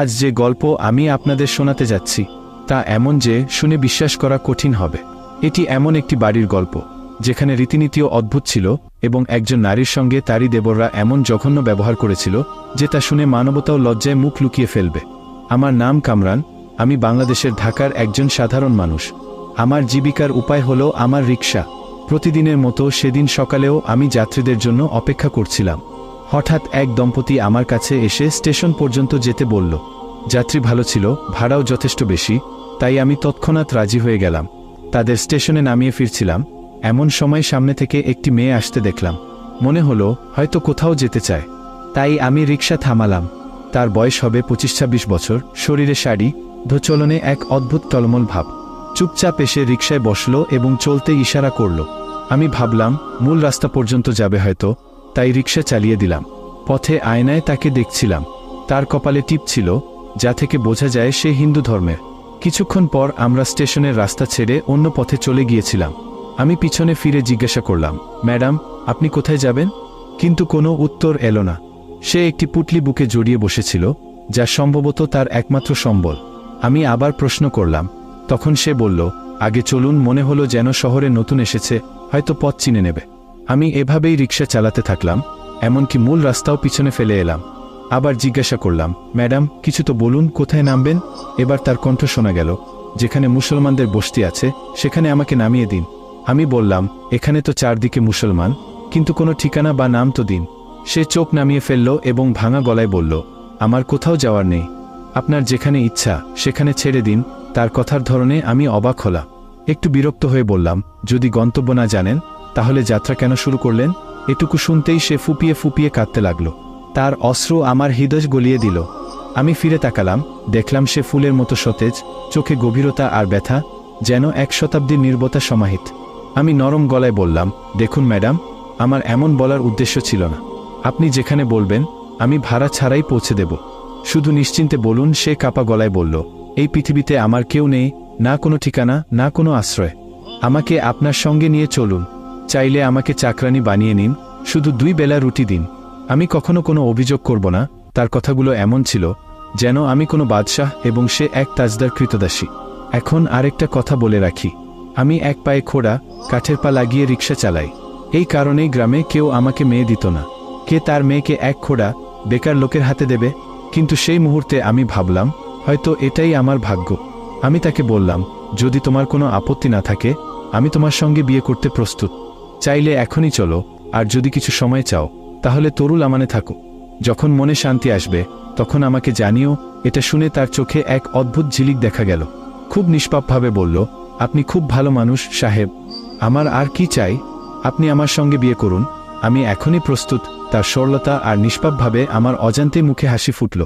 আজ যে গল্প আমি আপনাদের শোনাতে যাচ্ছি, তা এমন যে শুনে বিশ্বাস করা কঠিন হবে। এটি এমন একটি বাড়ির গল্প, যেখানে রীতিনীতিও অদ্ভুত ছিল এবং একজন নারীর সঙ্গে তারই দেবররা এমন জঘন্য ব্যবহার করেছিল, যে তা শুনে মানবতা ও লজ্জায় মুখ লুকিয়ে ফেলবে। আমার নাম কামরান, আমি বাংলাদেশের ঢাকার একজন সাধারণ মানুষ। আমার জীবিকার উপায় হলো আমার রিক্সা প্রতিদিনের মতো সেদিন সকালেও আমি যাত্রীদের জন্য অপেক্ষা করছিলাম। হঠাৎ এক দম্পতি আমার কাছে এসে স্টেশন পর্যন্ত যেতে বলল, যাত্রী ভালো ছিল, ভাড়াও যথেষ্ট বেশি, তাই আমি তৎক্ষণাৎ রাজি হয়ে গেলাম। তাদের স্টেশনে নামিয়ে ফিরছিলাম, এমন সময় সামনে থেকে একটি মেয়ে আসতে দেখলাম। মনে হলো, হয়তো কোথাও যেতে চায়। তাই আমি রিক্সা থামালাম। তার বয়স হবে পঁচিশ ছাব্বিশ বছর, শরীরে শাড়ি, ধোচলনে এক অদ্ভুত টলমল ভাব। চুপচাপ এসে রিকশায় বসল এবং চলতে ইশারা করল। আমি ভাবলাম, মূল রাস্তা পর্যন্ত যাবে হয়তো তাই রিক্সা চালিয়ে দিলাম। পথে আয়নায় তাকে দেখছিলাম। তার কপালে টিপ ছিল, যা থেকে বোঝা যায় সে হিন্দু ধর্মের। কিছুক্ষণ পর আমরা স্টেশনের রাস্তা ছেড়ে অন্য পথে চলে গিয়েছিলাম। আমি পিছনে ফিরে জিজ্ঞাসা করলাম, ম্যাডাম, আপনি কোথায় যাবেন? কিন্তু কোনো উত্তর এলো না। সে একটি পুটলি বুকে জড়িয়ে বসেছিল, যা সম্ভবত তার একমাত্র সম্বল। আমি আবার প্রশ্ন করলাম, তখন সে বলল, আগে চলুন, মনে হলো যেন শহরে নতুন এসেছে, হয়তো পথ চিনে নেবে। আমি এভাবেই রিক্সা চালাতে থাকলাম, এমনকি মূল রাস্তাও পিছনে ফেলে এলাম। আবার জিজ্ঞাসা করলাম, ম্যাডাম, কিছু তো বলুন, কোথায় নামবেন? এবার তার কণ্ঠ শোনা গেল, যেখানে মুসলমানদের বস্তি আছে, সেখানে আমাকে নামিয়ে দিন। আমি বললাম, এখানে তো চারদিকে মুসলমান, কিন্তু কোনো ঠিকানা বা নাম তো দিন। সে চোখ নামিয়ে ফেলল এবং ভাঙা গলায় বলল, আমার কোথাও যাওয়ার নেই। আপনার যেখানে ইচ্ছা, সেখানে ছেড়ে দিন। তার কথার ধরনে আমি অবাক হলাম। একটু বিরক্ত হয়ে বললাম, যদি গন্তব্য না জানেন তাহলে যাত্রা কেন শুরু করলেন? এটুকু শুনতেই সে ফুপিয়ে ফুপিয়ে কাঁদতে লাগল। তার অস্ত্র আমার হৃদয় গলিয়ে দিল। আমি ফিরে তাকালাম, দেখলাম সে ফুলের মতো সতেজ, চোখে গভীরতা আর ব্যথা, যেন এক শতাব্দীর নির্বতা সমাহিত। আমি নরম গলায় বললাম, দেখুন ম্যাডাম, আমার এমন বলার উদ্দেশ্য ছিল না। আপনি যেখানে বলবেন, আমি ভাড়া ছাড়াই পৌঁছে দেব। শুধু নিশ্চিন্তে বলুন, সে কাপা গলায় বলল, এই পৃথিবীতে আমার কেউ নেই, না কোনো ঠিকানা, না কোনো আশ্রয়। আমাকে আপনার সঙ্গে নিয়ে চলুন। চাইলে আমাকে চাকরানি বানিয়ে নিন, শুধু দুই বেলা রুটি দিন। আমি কখনো কোনো অভিযোগ করব না, তার কথাগুলো এমন ছিল, যেন আমি কোনো বাদশাহ এবং সে এক তাজদার কৃতদাসী। এখন আরেকটা কথা বলে রাখি, আমি এক পায়ে খোড়া, কাঠের পা লাগিয়ে রিক্সা চালাই। এই কারণেই গ্রামে কেউ আমাকে মেয়ে দিত না। কে তার মেয়েকে এক খোড়া, বেকার লোকের হাতে দেবে? কিন্তু সেই মুহূর্তে আমি ভাবলাম, হয়তো এটাই আমার ভাগ্য। আমি তাকে বললাম, যদি তোমার কোনো আপত্তি না থাকে, আমি তোমার সঙ্গে বিয়ে করতে প্রস্তুত। চাইলে এখনই চলো, আর যদি কিছু সময় চাও, তাহলে তরুল আমানে থাকো। যখন মনে শান্তি আসবে, তখন আমাকে জানিও, এটা শুনে তার চোখে এক অদ্ভুত ঝিলিক দেখা গেল। খুব নিষ্পাপভাবে বলল, আপনি খুব ভালো মানুষ, সাহেব। আমার আর কি চাই? আপনি আমার সঙ্গে বিয়ে করুন। আমি এখনই প্রস্তুত। তার সরলতা আর নিষ্পাপভাবে আমার অজান্তে মুখে হাসি ফুটল।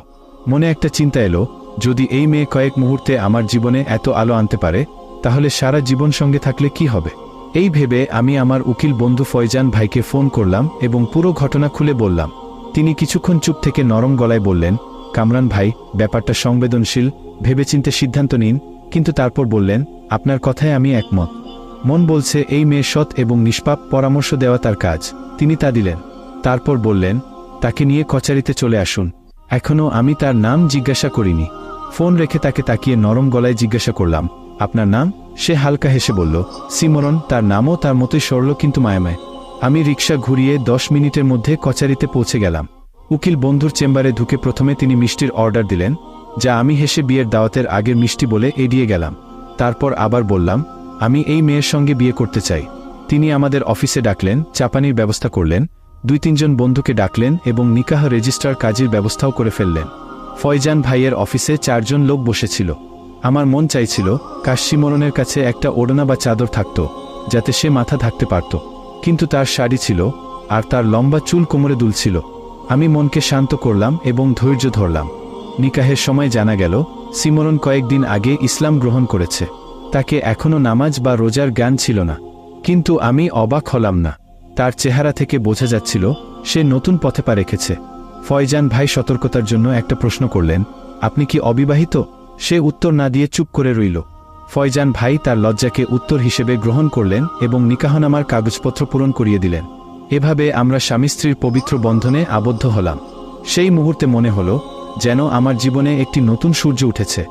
মনে একটা চিন্তা এলো, যদি এই মেয়ে কয়েক মুহূর্তে আমার জীবনে এত আলো আনতে পারে, তাহলে সারা জীবন সঙ্গে থাকলে কি হবে? এই ভেবে আমি আমার উকিল বন্ধু ফয়জান ভাইকে ফোন করলাম এবং পুরো ঘটনা খুলে বললাম। তিনি কিছুক্ষণ চুপ থেকে নরম গলায় বললেন, কামরান ভাই, ব্যাপারটা সংবেদনশীল, ভেবেচিন্তে সিদ্ধান্ত নিন। কিন্তু তারপর বললেন, আপনার কথায় আমি একমত। মন বলছে এই মেয়ে সৎ এবং নিষ্পাপ পরামর্শ দেওয়া তার কাজ। তিনি তা দিলেন। তারপর বললেন, তাকে নিয়ে কচারিতে চলে আসুন। এখনও আমি তার নাম জিজ্ঞাসা করিনি। ফোন রেখে তাকে তাকিয়ে নরম গলায় জিজ্ঞাসা করলাম আপনার নাম? সে হালকা হেসে বলল, সিমরন, তার নামও তার মতোই সরল কিন্তু মায়ামায়। আমি রিক্সা ঘুরিয়ে দশ মিনিটের মধ্যে কচারিতে পৌঁছে গেলাম। উকিল বন্ধুর চেম্বারে ঢুকে প্রথমে তিনি মিষ্টির অর্ডার দিলেন, যা আমি হেসে বিয়ের দাওয়াতের আগের মিষ্টি বলে এড়িয়ে গেলাম। তারপর আবার বললাম, আমি এই মেয়ের সঙ্গে বিয়ে করতে চাই। তিনি আমাদের অফিসে ডাকলেন, চাপানির ব্যবস্থা করলেন, দুই তিনজন বন্ধুকে ডাকলেন এবং নিকাহ রেজিস্ট্রার কাজের ব্যবস্থাও করে ফেললেন। ফয়জান ভাইয়ের অফিসে চারজন লোক বসেছিল। আমার মন চাইছিল কাশিমরণের কাছে একটা ওড়না বা চাদর থাকত, যাতে সে মাথা থাকতে পারত। কিন্তু তার শাড়ি ছিল আর তার লম্বা চুল কোমরে দুলছিল। আমি মনকে শান্ত করলাম এবং ধৈর্য ধরলাম। নিকাহের সময় জানা গেল, সিমরন কয়েকদিন আগে ইসলাম গ্রহণ করেছে। তাকে এখনও নামাজ বা রোজার জ্ঞান ছিল না। কিন্তু আমি অবাক হলাম না। তার চেহারা থেকে বোঝা যাচ্ছিল, সে নতুন পথে পা রেখেছে। ফয়জান ভাই সতর্কতার জন্য একটা প্রশ্ন করলেন, আপনি কি অবিবাহিত? সে উত্তর না দিয়ে চুপ করে রইল। ফয়জান ভাই তার লজ্জাকে উত্তর হিসেবে গ্রহণ করলেন এবং নিকাহনামার কাগজপত্র পূরণ করিয়ে দিলেন। এভাবে আমরা স্বামী স্ত্রীর পবিত্র বন্ধনে আবদ্ধ হলাম। সেই মুহূর্তে মনে হলো যেন আমার জীবনে একটি নতুন সূর্য উঠেছে।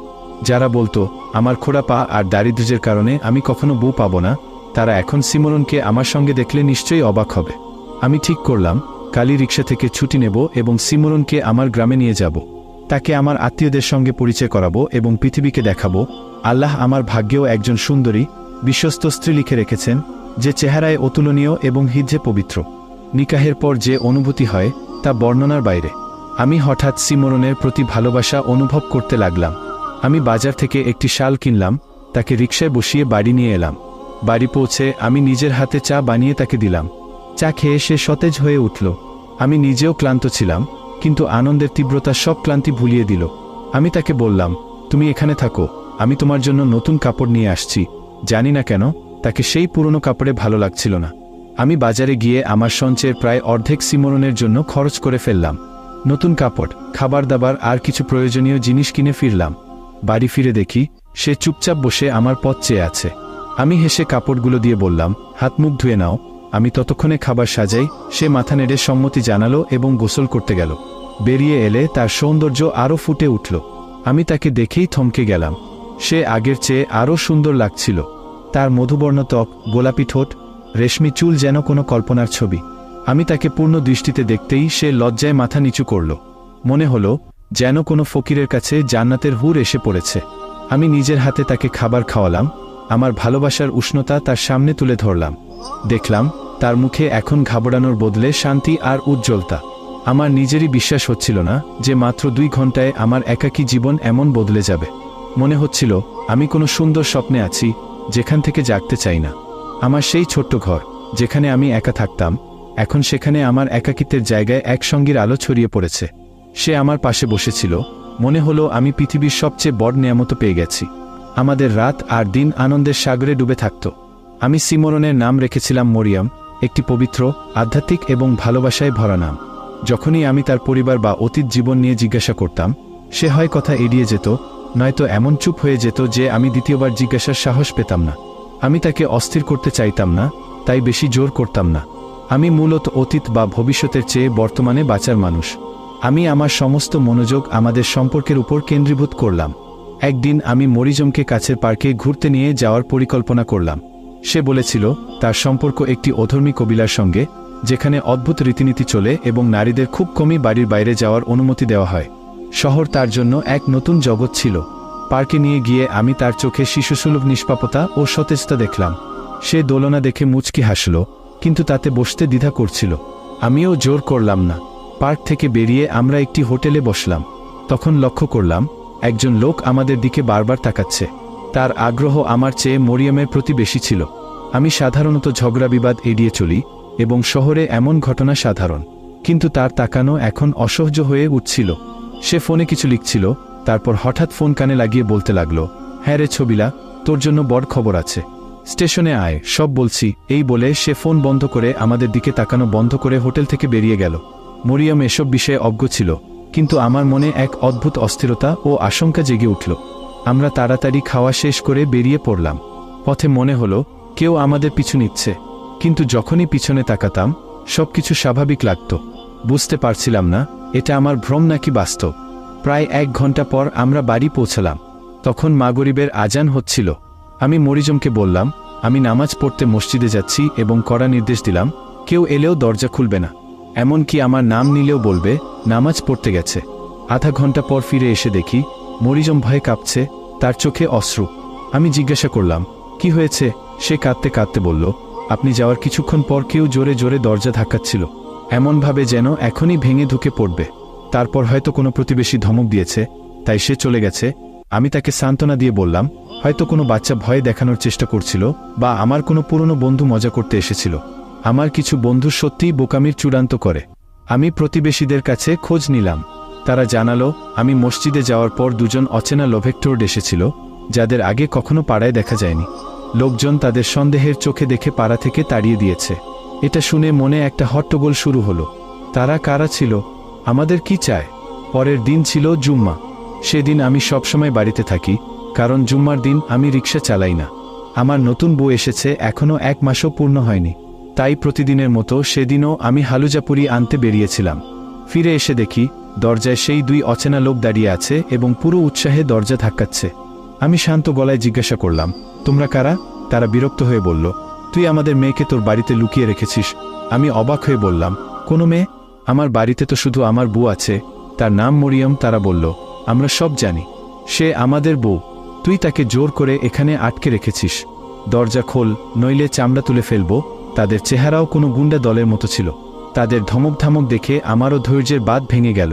যারা বলতো, আমার খোড়া পা আর দারিদ্র্যের কারণে আমি কখনো বউ পাব না, তারা এখন সিমরনকে আমার সঙ্গে দেখলে নিশ্চয়ই অবাক হবে। আমি ঠিক করলাম কালি রিক্সা থেকে ছুটি নেব এবং সিমরনকে আমার গ্রামে নিয়ে যাব। তাকে আমার আত্মীয়দের সঙ্গে পরিচয় করাবো এবং পৃথিবীকে দেখাবো। আল্লাহ আমার ভাগ্যেও একজন সুন্দরী, বিশ্বস্ত স্ত্রী লিখে রেখেছেন, যে চেহারায় অতুলনীয় এবং হিজ্জে পবিত্র। নিকাহের পর যে অনুভূতি হয়, তা বর্ণনার বাইরে। আমি হঠাৎ সিমরনের প্রতি ভালোবাসা অনুভব করতে লাগলাম। আমি বাজার থেকে একটি শাল কিনলাম, তাকে রিকশায় বসিয়ে বাড়ি নিয়ে এলাম। বাড়ি পৌঁছে আমি নিজের হাতে চা বানিয়ে তাকে দিলাম। চা খেয়ে সে সতেজ হয়ে উঠল। আমি নিজেও ক্লান্ত ছিলাম। কিন্তু আনন্দের তীব্রতা সব ক্লান্তি ভুলিয়ে দিল। আমি তাকে বললাম, তুমি এখানে থাকো, আমি তোমার জন্য নতুন কাপড় নিয়ে আসছি। জানি না কেন, তাকে সেই পুরনো কাপড়ে ভালো লাগছিল না। আমি বাজারে গিয়ে আমার সঞ্চয়ের প্রায় অর্ধেক সিমরনের জন্য খরচ করে ফেললাম। নতুন কাপড়, খাবার দাবার আর কিছু প্রয়োজনীয় জিনিস কিনে ফিরলাম। বাড়ি ফিরে দেখি, সে চুপচাপ বসে আমার পথ চেয়ে আছে। আমি হেসে কাপড়গুলো দিয়ে বললাম, হাত মুখ ধুয়ে নাও। আমি ততক্ষণে খাবার সাজাই, সে মাথা নেড়ে সম্মতি জানালো এবং গোসল করতে গেল। বেরিয়ে এলে তার সৌন্দর্য আরও ফুটে উঠল। আমি তাকে দেখেই থমকে গেলাম। সে আগের চেয়ে আরও সুন্দর লাগছিল। তার মধুবর্ণ ত্বক, গোলাপি ঠোঁট, রেশমি চুল যেন কোনো কল্পনার ছবি। আমি তাকে পূর্ণ দৃষ্টিতে দেখতেই সে লজ্জায় মাথা নিচু করল। মনে হলো, যেন কোনো ফকিরের কাছে জান্নাতের হুর এসে পড়েছে। আমি নিজের হাতে তাকে খাবার খাওয়ালাম, আমার ভালোবাসার উষ্ণতা তার সামনে তুলে ধরলাম। দেখলাম তার মুখে এখন ঘাবড়ানোর বদলে শান্তি আর উজ্জ্বলতা। আমার নিজেরই বিশ্বাস হচ্ছিল না যে মাত্র দুই ঘন্টায় আমার একাকী জীবন এমন বদলে যাবে। মনে হচ্ছিল, আমি কোনো সুন্দর স্বপ্নে আছি, যেখান থেকে জাগতে চাই না। আমার সেই ছোট্ট ঘর, যেখানে আমি একা থাকতাম, এখন সেখানে আমার একাকিত্বের জায়গায় একসঙ্গীর আলো ছড়িয়ে পড়েছে। সে আমার পাশে বসেছিল, মনে হলো আমি পৃথিবীর সবচেয়ে বড় নিয়ামত পেয়ে গেছি। আমাদের রাত আর দিন আনন্দের সাগরে ডুবে থাকত। আমি সিমরনের নাম রেখেছিলাম মরিয়াম একটি পবিত্র, আধ্যাত্মিক এবং ভালোবাসায় ভরা নাম। যখনই আমি তার পরিবার বা অতীত জীবন নিয়ে জিজ্ঞাসা করতাম, সে হয় কথা এড়িয়ে যেত, নয়তো এমন চুপ হয়ে যেত যে আমি দ্বিতীয়বার জিজ্ঞাসার সাহস পেতাম না। আমি তাকে অস্থির করতে চাইতাম না, তাই বেশি জোর করতাম না। আমি মূলত অতীত বা ভবিষ্যতের চেয়ে বর্তমানে বাঁচার মানুষ। আমি আমার সমস্ত মনোযোগ আমাদের সম্পর্কের উপর কেন্দ্রীভূত করলাম। একদিন আমি মরিজমকে কাছের পার্কে ঘুরতে নিয়ে যাওয়ার পরিকল্পনা করলাম। সে বলেছিল, তার সম্পর্ক একটি অধর্মী কবিলার সঙ্গে, যেখানে অদ্ভুত রীতিনীতি চলে এবং নারীদের খুব কমই বাড়ির বাইরে যাওয়ার অনুমতি দেওয়া হয়। শহর তার জন্য এক নতুন জগৎ ছিল। পার্কে নিয়ে গিয়ে আমি তার চোখে শিশুসুলভ নিষ্পাপতা ও সতেজতা দেখলাম। সে দোলনা দেখে মুচকি হাসল, কিন্তু তাতে বসতে দ্বিধা করছিল। আমিও জোর করলাম না। পার্ক থেকে বেরিয়ে আমরা একটি হোটেলে বসলাম। তখন লক্ষ্য করলাম, একজন লোক আমাদের দিকে বারবার তাকাচ্ছে। তার আগ্রহ আমার চেয়ে মরিয়মের প্রতি বেশি ছিল। আমি সাধারণত ঝগড়া বিবাদ এড়িয়ে চলি এবং শহরে এমন ঘটনা সাধারণ। কিন্তু তার তাকানো এখন অসহ্য হয়ে উঠছিল। সে ফোনে কিছু লিখছিল, তারপর হঠাৎ ফোন কানে লাগিয়ে বলতে লাগল হ্যাঁ রে ছবিলা, তোর জন্য বড় খবর আছে। স্টেশনে আয়, সব বলছি। এই বলে সে ফোন বন্ধ করে আমাদের দিকে তাকানো বন্ধ করে হোটেল থেকে বেরিয়ে গেল। মরিয়ম এসব বিষয়ে অজ্ঞ ছিল, কিন্তু আমার মনে এক অদ্ভুত অস্থিরতা ও আশঙ্কা জেগে উঠল। আমরা তাড়াতাড়ি খাওয়া শেষ করে বেরিয়ে পড়লাম। পথে মনে হলো, কেউ আমাদের পিছু নিচ্ছে। কিন্তু যখনই পিছনে তাকাতাম, সবকিছু স্বাভাবিক লাগত। বুঝতে পারছিলাম না, এটা আমার ভ্রম নাকি বাস্তব। প্রায় এক ঘণ্টা পর আমরা বাড়ি পৌঁছলাম। তখন মাগরিবের আজান হচ্ছিল। আমি মরিজমকে বললাম, আমি নামাজ পড়তে মসজিদে যাচ্ছি এবং কড়া নির্দেশ দিলাম, কেউ এলেও দরজা খুলবে না। এমনকি আমার নাম নিলেও বলবে, নামাজ পড়তে গেছে। আধা ঘণ্টা পর ফিরে এসে দেখি মরিজম ভয়ে কাঁপছে, তার চোখে অশ্রু। আমি জিজ্ঞাসা করলাম, কি হয়েছে? সে কাঁদতে কাঁদতে বলল, আপনি যাওয়ার কিছুক্ষণ পর কেউ জোরে জোরে দরজা ধাক্কাচ্ছিল। এমনভাবে যেন এখনই ভেঙে ঢুকে পড়বে। তারপর হয়তো কোনো প্রতিবেশী ধমক দিয়েছে, তাই সে চলে গেছে। আমি তাকে সান্ত্বনা দিয়ে বললাম, হয়তো কোনো বাচ্চা ভয়ে দেখানোর চেষ্টা করছিল, বা আমার কোনো পুরনো বন্ধু মজা করতে এসেছিল। আমার কিছু বন্ধু সত্যিই বোকামির চূড়ান্ত করে। আমি প্রতিবেশীদের কাছে খোঁজ নিলাম। তারা জানালো, আমি মসজিদে যাওয়ার পর দুজন অচেনা লোভেক্টোর এসেছিল, যাদের আগে কখনো পাড়ায় দেখা যায়নি। লোকজন তাদের সন্দেহের চোখে দেখে পাড়া থেকে তাড়িয়ে দিয়েছে। এটা শুনে মনে একটা হট্টগোল শুরু হলো। তারা কারা ছিল? আমাদের কি চায়? পরের দিন ছিল জুম্মা। সেদিন আমি সবসময় বাড়িতে থাকি, কারণ জুম্মার দিন আমি রিক্সা চালাই না। আমার নতুন বউ এসেছে এখনও এক মাসও পূর্ণ হয়নি। তাই প্রতিদিনের মতো সেদিনও আমি হালুজাপুরি আনতে বেরিয়েছিলাম। ফিরে এসে দেখি দরজায় সেই দুই অচেনা লোক দাঁড়িয়ে আছে এবং পুরো উৎসাহে দরজা ধাক্কাচ্ছে। আমি শান্ত গলায় জিজ্ঞাসা করলাম, তোমরা কারা? তারা বিরক্ত হয়ে বলল, তুই আমাদের মেয়েকে তোর বাড়িতে লুকিয়ে রেখেছিস। আমি অবাক হয়ে বললাম, কোনো মেয়ে? আমার বাড়িতে তো শুধু আমার বউ আছে। তার নাম মরিয়ম। তারা বলল, আমরা সব জানি। সে আমাদের বউ। তুই তাকে জোর করে এখানে আটকে রেখেছিস। দরজা খোল, নইলে চামড়া তুলে ফেলব। তাদের চেহারাও কোনো গুন্ডা দলের মতো ছিল। তাদের ধমক ধামক দেখে আমারও ধৈর্যের বাদ ভেঙে গেল।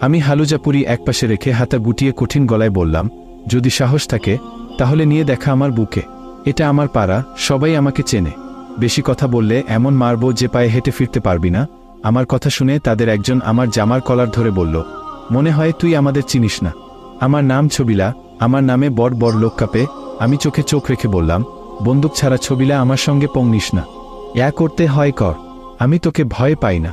আমি হালুজাপুরি একপাশে রেখে হাতা গুটিয়ে কঠিন গলায় বললাম, যদি সাহস থাকে, তাহলে নিয়ে দেখা আমার বুকে। এটা আমার পাড়া, সবাই আমাকে চেনে। বেশি কথা বললে এমন মারব যে পায়ে হেঁটে ফিরতে পারবি না। আমার কথা শুনে তাদের একজন আমার জামার কলার ধরে বলল, মনে হয় তুই আমাদের চিনিস না। আমার নাম ছবিলা, আমার নামে বড় বড় লোক কাপে। আমি চোখে চোখ রেখে বললাম, বন্দুক ছাড়া ছবিলা আমার সঙ্গে পংনিস না। ইয়া করতে হয় কর। আমি তোকে ভয় পাই না।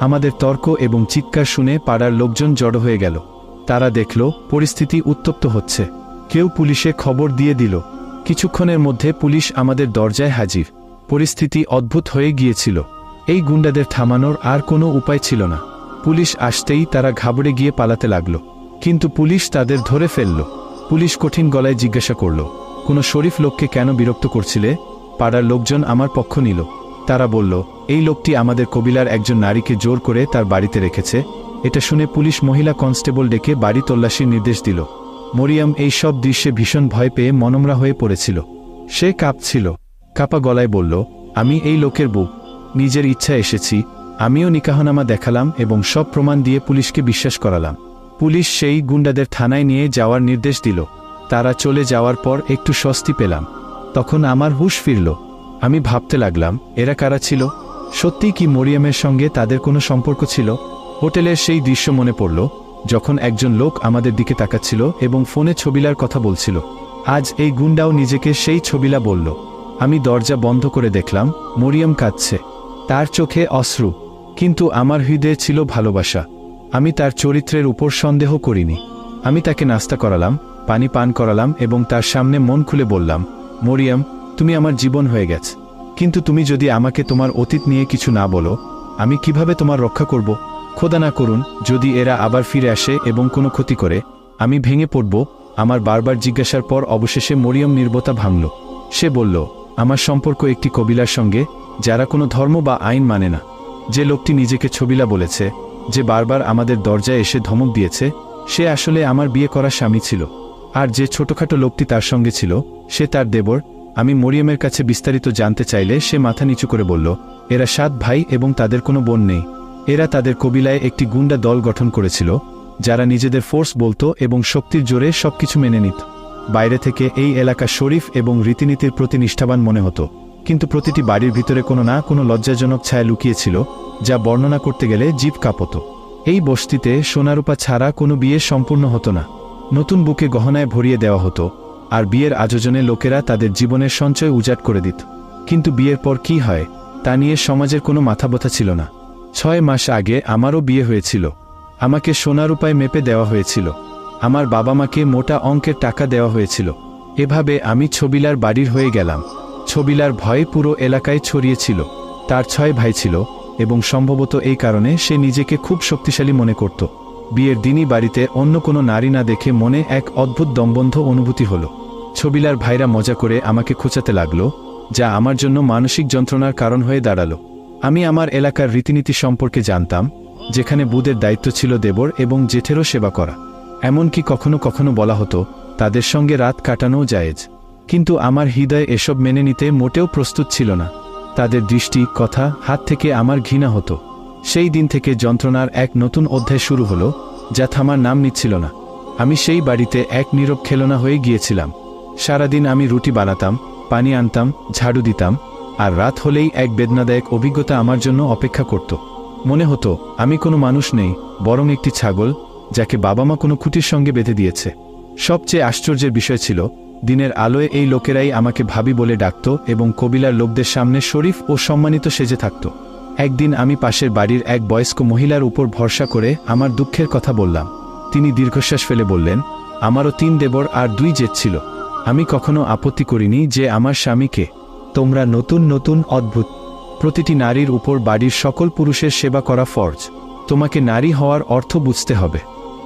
আমাদের তর্ক এবং চিৎকার শুনে পাড়ার লোকজন জড়ো হয়ে গেল। তারা দেখল, পরিস্থিতি উত্তপ্ত হচ্ছে। কেউ পুলিশে খবর দিয়ে দিল। কিছুক্ষণের মধ্যে পুলিশ আমাদের দরজায় হাজির। পরিস্থিতি অদ্ভুত হয়ে গিয়েছিল। এই গুন্ডাদের থামানোর আর কোনো উপায় ছিল না। পুলিশ আসতেই তারা ঘাবড়ে গিয়ে পালাতে লাগল। কিন্তু পুলিশ তাদের ধরে ফেলল। পুলিশ কঠিন গলায় জিজ্ঞাসা করল, কোনো শরীফ লোককে কেন বিরক্ত করছিলে? পাড়ার লোকজন আমার পক্ষ নিল। তারা বলল, এই লোকটি আমাদের কবিলার একজন নারীকে জোর করে তার বাড়িতে রেখেছে। এটা শুনে পুলিশ মহিলা কনস্টেবল ডেকে বাড়ি তল্লাশির নির্দেশ দিল। মরিয়াম এই সব দৃশ্যে ভীষণ ভয় পেয়ে মনমরা হয়ে পড়েছিল। সে কাঁপছিল। কাপা গলায় বলল, আমি এই লোকের বউ। নিজের ইচ্ছা এসেছি। আমিও নিকাহনামা দেখালাম এবং সব প্রমাণ দিয়ে পুলিশকে বিশ্বাস করালাম। পুলিশ সেই গুন্ডাদের থানায় নিয়ে যাওয়ার নির্দেশ দিল। তারা চলে যাওয়ার পর একটু স্বস্তি পেলাম। তখন আমার হুশ ফিরল। আমি ভাবতে লাগলাম, এরা কারা ছিল? সত্যিই কি মরিয়ামের সঙ্গে তাদের কোনো সম্পর্ক ছিল? হোটেলের সেই দৃশ্য মনে পড়ল, যখন একজন লোক আমাদের দিকে তাকাচ্ছিল এবং ফোনে ছবিলার কথা বলছিল। আজ এই গুন্ডাও নিজেকে সেই ছবিলা বলল। আমি দরজা বন্ধ করে দেখলাম, মরিয়ম কাঁদছে। তার চোখে অশ্রু, কিন্তু আমার হৃদয়ে ছিল ভালোবাসা। আমি তার চরিত্রের উপর সন্দেহ করিনি। আমি তাকে নাস্তা করালাম, পানি পান করালাম এবং তার সামনে মন খুলে বললাম, মরিয়াম তুমি আমার জীবন হয়ে গেছ। কিন্তু তুমি যদি আমাকে তোমার অতীত নিয়ে কিছু না বলো, আমি কীভাবে তোমার রক্ষা করব? খোদা না করুন, যদি এরা আবার ফিরে আসে এবং কোনো ক্ষতি করে, আমি ভেঙে পড়ব। আমার বারবার জিজ্ঞাসার পর অবশেষে মরিয়ম নির্বতা ভাঙল। সে বলল, আমার সম্পর্ক একটি কবিলার সঙ্গে, যারা কোনো ধর্ম বা আইন মানে না। যে লোকটি নিজেকে ছবিলা বলেছে, যে বারবার আমাদের দরজায় এসে ধমক দিয়েছে, সে আসলে আমার বিয়ে করা স্বামী ছিল। আর যে ছোটখাটো লোকটি তার সঙ্গে ছিল, সে তার দেবর আমি মরিয়মের কাছে বিস্তারিত জানতে চাইলে সে মাথা নিচু করে বলল, এরা সাত ভাই এবং তাদের কোনো বোন নেই। এরা তাদের কবিলায় একটি গুন্ডা দল গঠন করেছিল, যারা নিজেদের ফোর্স বলতো এবং শক্তির জোরে সবকিছু মেনে নিত। বাইরে থেকে এই এলাকা শরীফ এবং রীতিনীতির প্রতি নিষ্ঠাবান মনে হতো, কিন্তু প্রতিটি বাড়ির ভিতরে কোনো না কোনো লজ্জাজনক ছায়া লুকিয়েছিল, যা বর্ণনা করতে গেলে জীব কাঁপত। এই বস্তিতে সোনারূপা ছাড়া কোনো বিয়ে সম্পূর্ণ হতো না। নতুন বুকে গহনায় ভরিয়ে দেওয়া হতো আর বিয়ের আয়োজনে লোকেরা তাদের জীবনের সঞ্চয় উজাট করে দিত। কিন্তু বিয়ের পর কি হয়, তা নিয়ে সমাজের কোনো মাথাব্যথা ছিল না। ছয় মাস আগে আমারও বিয়ে হয়েছিল। আমাকে সোনার উপায় মেপে দেওয়া হয়েছিল। আমার বাবা মাকে মোটা অঙ্কের টাকা দেওয়া হয়েছিল। এভাবে আমি ছবিলার বাড়ির হয়ে গেলাম। ছবিলার ভয় পুরো এলাকায় ছড়িয়েছিল তার ছয় ভাই ছিল এবং সম্ভবত এই কারণে সে নিজেকে খুব শক্তিশালী মনে করত। বিয়ের দিনই বাড়িতে অন্য কোনো নারী না দেখে মনে এক অদ্ভুত দমবন্ধ অনুভূতি হল। ছবিলার ভাইরা মজা করে আমাকে খোঁচাতে লাগল, যা আমার জন্য মানসিক যন্ত্রণার কারণ হয়ে দাঁড়াল। আমি আমার এলাকার রীতিনীতি সম্পর্কে জানতাম, যেখানে বুধের দায়িত্ব ছিল দেবর এবং জেঠেরও সেবা করা। এমনকি কখনো কখনো বলা হতো, তাদের সঙ্গে রাত কাটানোও জায়েজ। কিন্তু আমার হৃদয় এসব মেনে নিতে মোটেও প্রস্তুত ছিল না। তাদের দৃষ্টি, কথা, হাত থেকে আমার ঘৃণা হতো। সেই দিন থেকে যন্ত্রণার এক নতুন অধ্যায় শুরু হলো, যা থামার নাম নিচ্ছিল না। আমি সেই বাড়িতে এক নীরব খেলনা হয়ে গিয়েছিলাম। সারাদিন আমি রুটি বানাতাম, পানি আনতাম, ঝাড়ু দিতাম, আর রাত হলেই এক বেদনাদায়ক অভিজ্ঞতা আমার জন্য অপেক্ষা করত। মনে হতো, আমি কোনো মানুষ নেই, বরং একটি ছাগল, যাকে বাবা মা কোনো খুঁটির সঙ্গে বেঁধে দিয়েছে। সবচেয়ে আশ্চর্যের বিষয় ছিল, দিনের আলোয় এই লোকেরাই আমাকে ভাবি বলে ডাকত এবং কবিলার লোকদের সামনে শরীফ ও সম্মানিত সেজে থাকত। একদিন আমি পাশের বাড়ির এক বয়স্ক মহিলার উপর ভরসা করে আমার দুঃখের কথা বললাম। তিনি দীর্ঘশ্বাস ফেলে বললেন, আমারও তিন দেবর আর দুই জেদ ছিল। আমি কখনো আপত্তি করিনি যে আমার স্বামীকে তোমরা নতুন নতুন অদ্ভুত প্রতিটি নারীর উপর বাড়ির সকল পুরুষের সেবা করা ফরজ। তোমাকে নারী হওয়ার অর্থ বুঝতে হবে।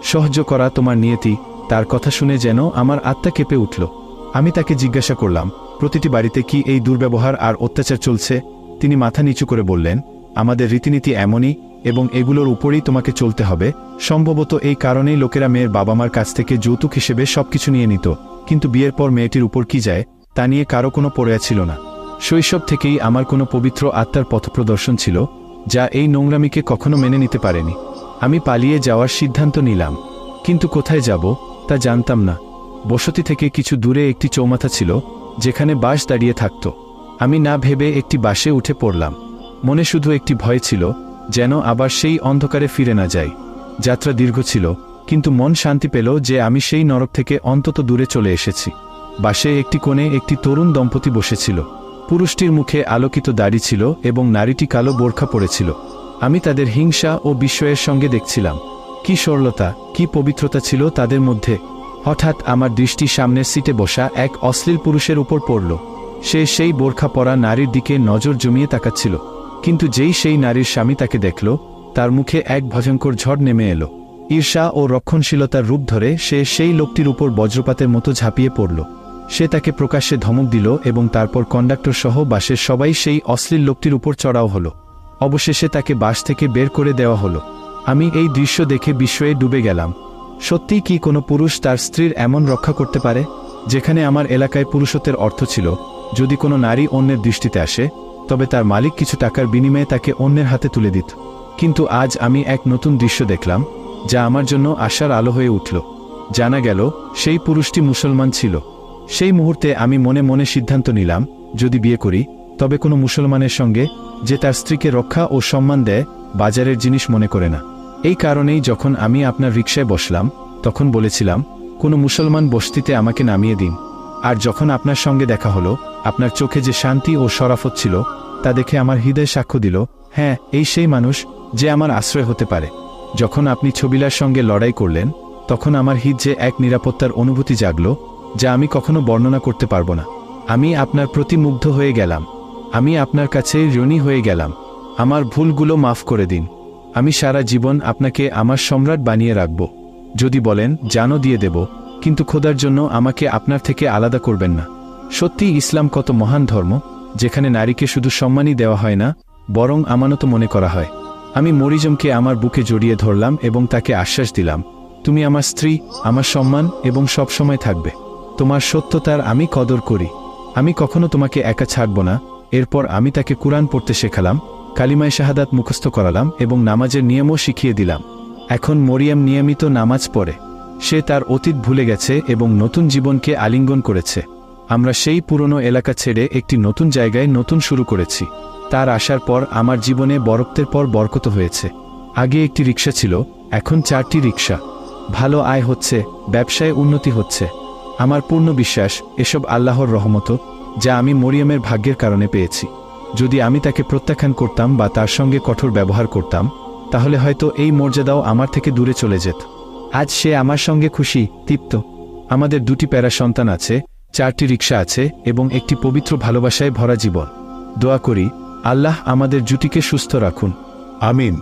সহ্য করা তোমার নিয়তি। তার কথা শুনে যেন আমার আত্মা কেঁপে উঠল। আমি তাকে জিজ্ঞাসা করলাম, প্রতিটি বাড়িতে কি এই দুর্ব্যবহার আর অত্যাচার চলছে? তিনি মাথা নিচু করে বললেন আমাদের রীতিনীতি এমনই এবং এগুলোর উপরেই তোমাকে চলতে হবে। সম্ভবত এই কারণেই লোকেরা মেয়ের বাবা মার কাছ থেকে যৌতুক হিসেবে সবকিছু নিয়ে নিত। কিন্তু বিয়ের পর মেয়েটির উপর কি যায়, তা নিয়ে কারও কোনো পড়েয়া ছিল না। শৈশব থেকেই আমার কোনো পবিত্র আত্মার পথপ্রদর্শন ছিল, যা এই নোংরামিকে কখনো মেনে নিতে পারেনি। আমি পালিয়ে যাওয়ার সিদ্ধান্ত নিলাম। কিন্তু কোথায় যাব, তা জানতাম না। বসতি থেকে কিছু দূরে একটি চৌমাথা ছিল, যেখানে বাস দাঁড়িয়ে থাকত। আমি না ভেবে একটি বাসে উঠে পড়লাম। মনে শুধু একটি ভয় ছিল, যেন আবার সেই অন্ধকারে ফিরে না যাই। যাত্রা দীর্ঘ ছিল, কিন্তু মন শান্তি পেল যে আমি সেই নরক থেকে অন্তত দূরে চলে এসেছি। বাসে একটি কোণে একটি তরুণ দম্পতি বসেছিল। পুরুষটির মুখে আলোকিত দাড়ি ছিল এবং নারীটি কালো বোরখা পড়েছিল আমি তাদের হিংসা ও বিস্ময়ের সঙ্গে দেখছিলাম। কি সরলতা, কি পবিত্রতা ছিল তাদের মধ্যে। হঠাৎ আমার দৃষ্টি সামনের সিটে বসা এক অশ্লীল পুরুষের উপর পড়ল। সে সেই বোরখা পরা নারীর দিকে নজর জমিয়ে তাকাচ্ছিল। কিন্তু যেই সেই নারীর স্বামী তাকে দেখল, তার মুখে এক ভয়ঙ্কর ঝড় নেমে এলো। ঈর্ষা ও রক্ষণশীলতার রূপ ধরে সে সেই লোকটির উপর বজ্রপাতের মতো ঝাঁপিয়ে পড়ল। সে তাকে প্রকাশ্যে ধমক দিল এবং তারপর কন্ডাক্টর সহ বাসের সবাই সেই অশ্লীল লোকটির উপর চড়াও হলো। অবশেষে তাকে বাস থেকে বের করে দেওয়া হলো। আমি এই দৃশ্য দেখে বিস্ময়ে ডুবে গেলাম। সত্যিই কি কোনো পুরুষ তার স্ত্রীর এমন রক্ষা করতে পারে? যেখানে আমার এলাকায় পুরুষত্বের অর্থ ছিল, যদি কোনো নারী অন্যের দৃষ্টিতে আসে তবে তার মালিক কিছু টাকার বিনিময়ে তাকে অন্যের হাতে তুলে দিত। কিন্তু আজ আমি এক নতুন দৃশ্য দেখলাম, যা আমার জন্য আশার আলো হয়ে উঠল। জানা গেল, সেই পুরুষটি মুসলমান ছিল। সেই মুহূর্তে আমি মনে মনে সিদ্ধান্ত নিলাম, যদি বিয়ে করি, তবে কোনো মুসলমানের সঙ্গে যে তার স্ত্রীকে রক্ষা ও সম্মান দেয়, বাজারের জিনিস মনে করে না। এই কারণেই যখন আমি আপনার রিক্সায় বসলাম, তখন বলেছিলাম, কোনো মুসলমান বস্তিতে আমাকে নামিয়ে দিন। আর যখন আপনার সঙ্গে দেখা হলো, আপনার চোখে যে শান্তি ও সরাফত ছিল, তা দেখে আমার হৃদয় সাক্ষ্য দিল হ্যাঁ এই সেই মানুষ যে আমার আশ্রয় হতে পারে। যখন আপনি ছবিলার সঙ্গে লড়াই করলেন, তখন আমার হিত যে এক নিরাপত্তার অনুভূতি জাগল, যা আমি কখনো বর্ণনা করতে পারব না। আমি আপনার প্রতি মুগ্ধ হয়ে গেলাম। আমি আপনার কাছে ঋণী হয়ে গেলাম। আমার ভুলগুলো মাফ করে দিন। আমি সারা জীবন আপনাকে আমার সম্রাট বানিয়ে রাখব। যদি বলেন জানো দিয়ে দেব। কিন্তু খোদার জন্য আমাকে আপনার থেকে আলাদা করবেন না। সত্যি ইসলাম কত মহান ধর্ম, যেখানে নারীকে শুধু সম্মানই দেওয়া হয় না, বরং আমানত মনে করা হয়। আমি মরিজমকে আমার বুকে জড়িয়ে ধরলাম এবং তাকে আশ্বাস দিলাম, তুমি আমার স্ত্রী, আমার সম্মান এবং সব সময় থাকবে। তোমার সত্যতার আমি কদর করি। আমি কখনো তোমাকে একা ছাড়ব না। এরপর আমি তাকে কুরআন পড়তে শেখালাম, কালিমায় শাহাদাত মুখস্থ করালাম এবং নামাজের নিয়মও শিখিয়ে দিলাম। এখন মরিয়াম নিয়মিত নামাজ পড়ে। সে তার অতীত ভুলে গেছে এবং নতুন জীবনকে আলিঙ্গন করেছে। আমরা সেই পুরনো এলাকা ছেড়ে একটি নতুন জায়গায় নতুন শুরু করেছি। তার আসার পর আমার জীবনে বরক্তের পর বরকত হয়েছে। আগে একটি রিক্সা ছিল, এখন চারটি রিক্সা ভালো আয় হচ্ছে, ব্যবসায় উন্নতি হচ্ছে। আমার পূর্ণ বিশ্বাস, এসব আল্লাহর রহমত যা আমি মরিয়মের ভাগ্যের কারণে পেয়েছি। যদি আমি তাকে প্রত্যাখ্যান করতাম বা তার সঙ্গে কঠোর ব্যবহার করতাম, তাহলে হয়তো এই মর্যাদাও আমার থেকে দূরে চলে যেত। আজ সে আমার সঙ্গে খুশি, তৃপ্ত। আমাদের দুটি প্যারা সন্তান আছে, চারটি রিক্সা আছে এবং একটি পবিত্র ভালোবাসায় ভরা জীবন। দোয়া করি, আল্লাহ আমাদের জুটিকে সুস্থ রাখুন। আমিন।